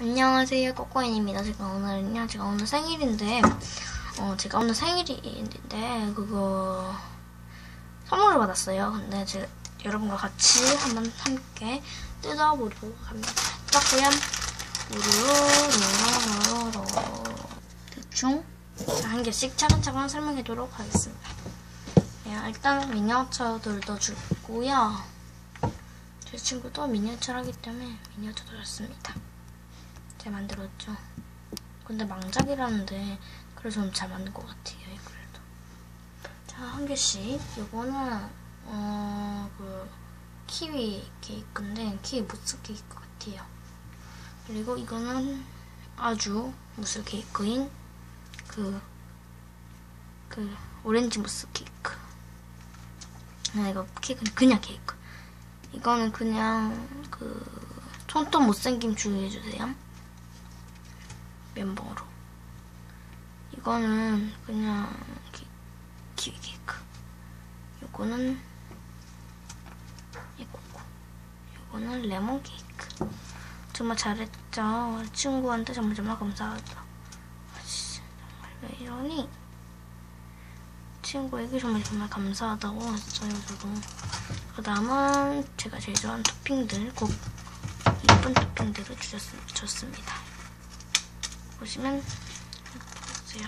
안녕하세요. 꼬꼬인입니다. 제가 오늘은요 제가 오늘 생일인데 어 제가 오늘 생일인데 그거 선물을 받았어요. 근데 제가 여러분과 같이 한번 함께 뜯어보도록 합니다. 뜯었고요 우르르르르 대충 한 개씩 차근차근 설명해도록 하겠습니다. 네, 일단 미니어처들도 주고요. 제 친구도 미니어처라기 때문에 미니어처도 줬습니다 잘 만들었죠. 근데 망작이라는데 그래서 좀 잘 만든 것 같아요. 그래도. 자, 한 개씩. 이거는 어, 그 키위 케이크인데 키위 무스 케이크 같아요. 그리고 이거는 아주 무스 케이크인 그, 그 오렌지 무스 케이크. 아, 이거 케이크는 그냥 케이크. 이거는 그냥 그 손톱 못생김 주의해주세요. 멤버로. 이거는 그냥 기, 키위 케이크. 요거는 이거고. 요거는 레몬 케이크. 정말 잘했죠. 친구한테 정말 정말 감사하다. 아씨, 정말 왜 이러니? 친구에게 정말 정말 감사하다고 했어요, 저도. 그 다음은 제가 제일 좋아하는 토핑들, 꼭 예쁜 토핑들을 주셨, 줬습니다. 보시면 보세요.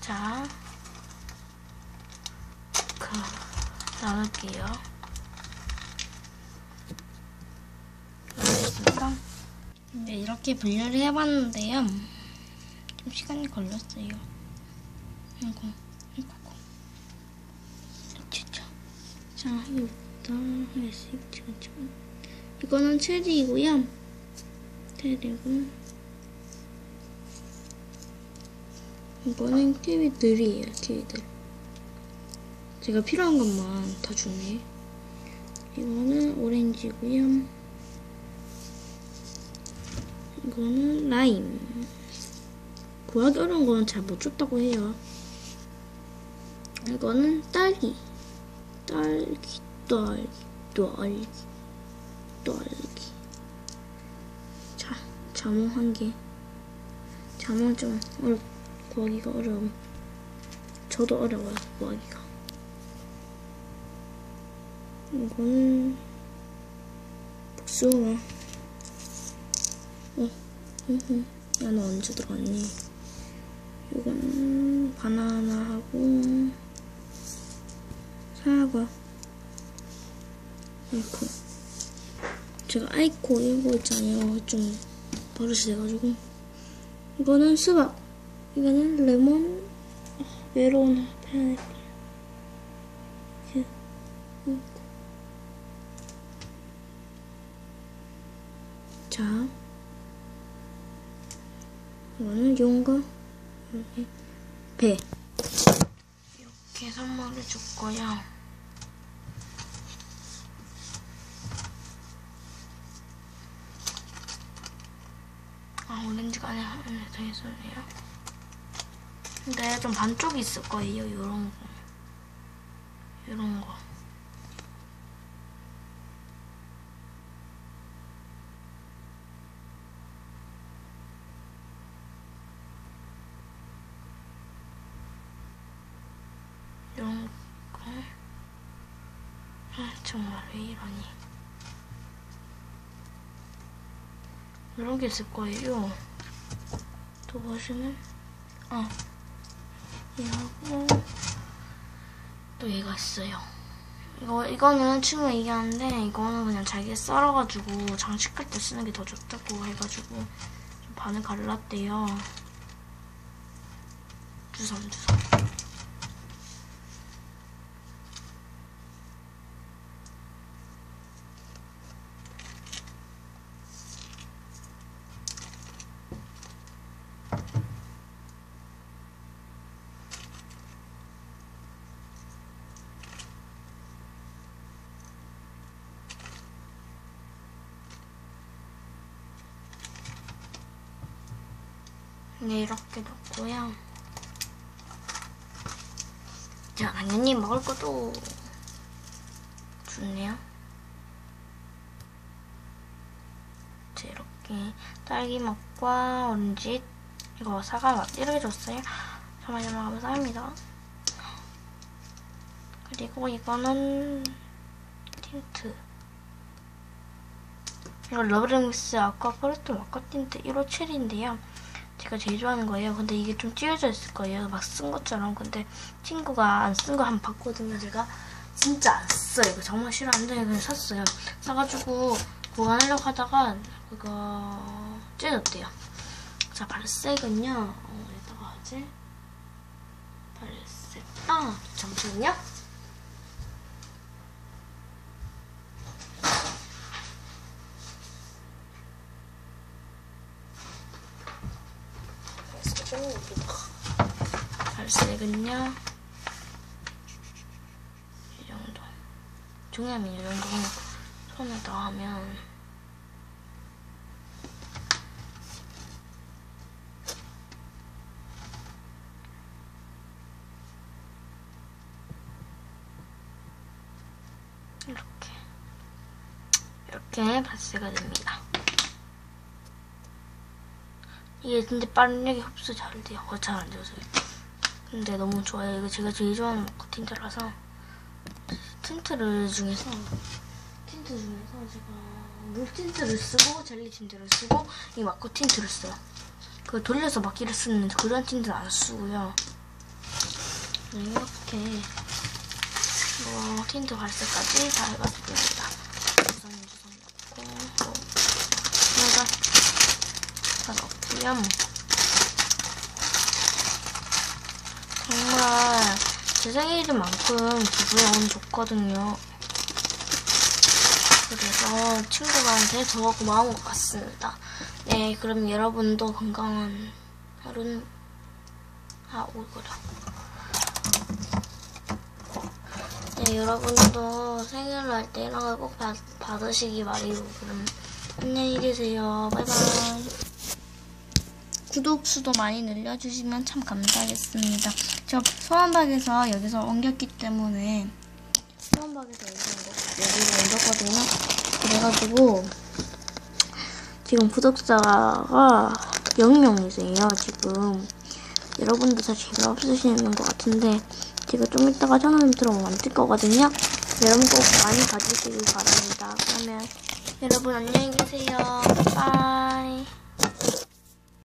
자, 그. 알겠습니다. 네, 이렇게 분류를 해봤는데요. 좀 시간이 걸렸어요. 이거, 이거, 진짜. 자, 이거부터 하나씩 이거는 체리이고요. 체리고 이거는 키위들이에요, 키위들. 제가 필요한 것만 다 주네. 이거는 오렌지고요. 이거는 라임. 구하기 어려운 거는 잘 못 줬다고 해요. 이거는 딸기. 딸기, 딸기, 딸기, 딸기. 자, 자몽 한 개. 자몽 좀 어렵, 구하기가 어려워. 저도 어려워요, 구하기가. 이거는 복숭아. 어, 흠흠. 야너 언제 들어왔니? 이거는 바나나하고 사과. 아이코. 제가 아이코 이거 있잖아요. 좀 버릇이 돼가지고. 이거는 수박. 이거는 레몬. 메론. 파인애플. 자. 이거는. 이렇게. 배. 이렇게 선물을 줬고요. 아, 오렌지가 아니라 더 있었네요. 근데 좀 반쪽이 있을 거예요, 요런 거. 요런 거. 이런 거. 아, 정말 왜 이러니. 이런 게 있을 거예요. 또 보시면, 어, 얘하고, 또 얘가 있어요. 이거, 이거는 친구가 얘기하는데, 이거는 그냥 잘게 썰어가지고 장식할 때 쓰는 게 더 좋다고 해가지고, 좀 반을 갈랐대요. 주섬, 주섬. 네, 이렇게 넣고요. 자, 당연히 먹을 것도 좋네요. 여기 딸기 맛과 오렌지 이거 사과 맛 이렇게 줬어요. 정말 정말 감사합니다. 그리고 이거는 틴트. 이거 러브링스 아까 포레토 마카 틴트 157인데요. 제가 제일 좋아하는 거예요. 근데 이게 좀 찢어져 있을 거예요. 막 쓴 것처럼. 근데 친구가 안 쓴 거 한 번 봤거든요. 제가 진짜 안 써요. 이거 정말 싫어하는데 그냥 샀어요. 사가지고 보관하려고 하다가 그거 찢어졌대요. 자, 발색은요. 어, 어디다가 하지? 발색. 아, 잠시만요. 발색은 여기다. 발색은요. 이 정도. 중요하면 이 정도 손에다 하면 이렇게 이렇게 발색가 됩니다. 이게 진짜 빠르게 흡수 잘 돼요. 어, 잘안 돼서. 근데 너무 좋아요. 이거 제가 제일 좋아하는 틴트라서 틴트를 중에서 틴트 중에서 제가 물 틴트를 쓰고 젤리 틴트를 쓰고 이 마커 틴트를 써요. 그 돌려서 막기를 쓰는 그런 틴트는 안 쓰고요. 네, 이렇게 뭐 틴트 발색까지 다 해봤습니다. 우선 주선 넣고 내가 다 넣고요. 정말 제 생일인 만큼 기분이 너무 좋거든요. 그래서 친구들한테 더 고마운 것 같습니다. 네, 그럼 여러분도 건강한 하루는 아 오그려. 네, 여러분도 생일날 때 이런 거꼭 받으시기 바래요. 그럼 안녕히 계세요. 바이바이. 구독 수도 많이 늘려주시면 참 감사하겠습니다. 저 소원박에서 여기서 옮겼기 때문에 소원박에서 여기로 옮겼거든요. 그래가지고 지금 구독자가 0명이세요. 지금 여러분도 다 재미없 없으시는 것 같은데 제가 좀 이따가 전화좀 들어오면 만들 거거든요. 여러분 꼭 많이 봐주시길 바랍니다. 그러면 여러분 안녕히 계세요. 바이.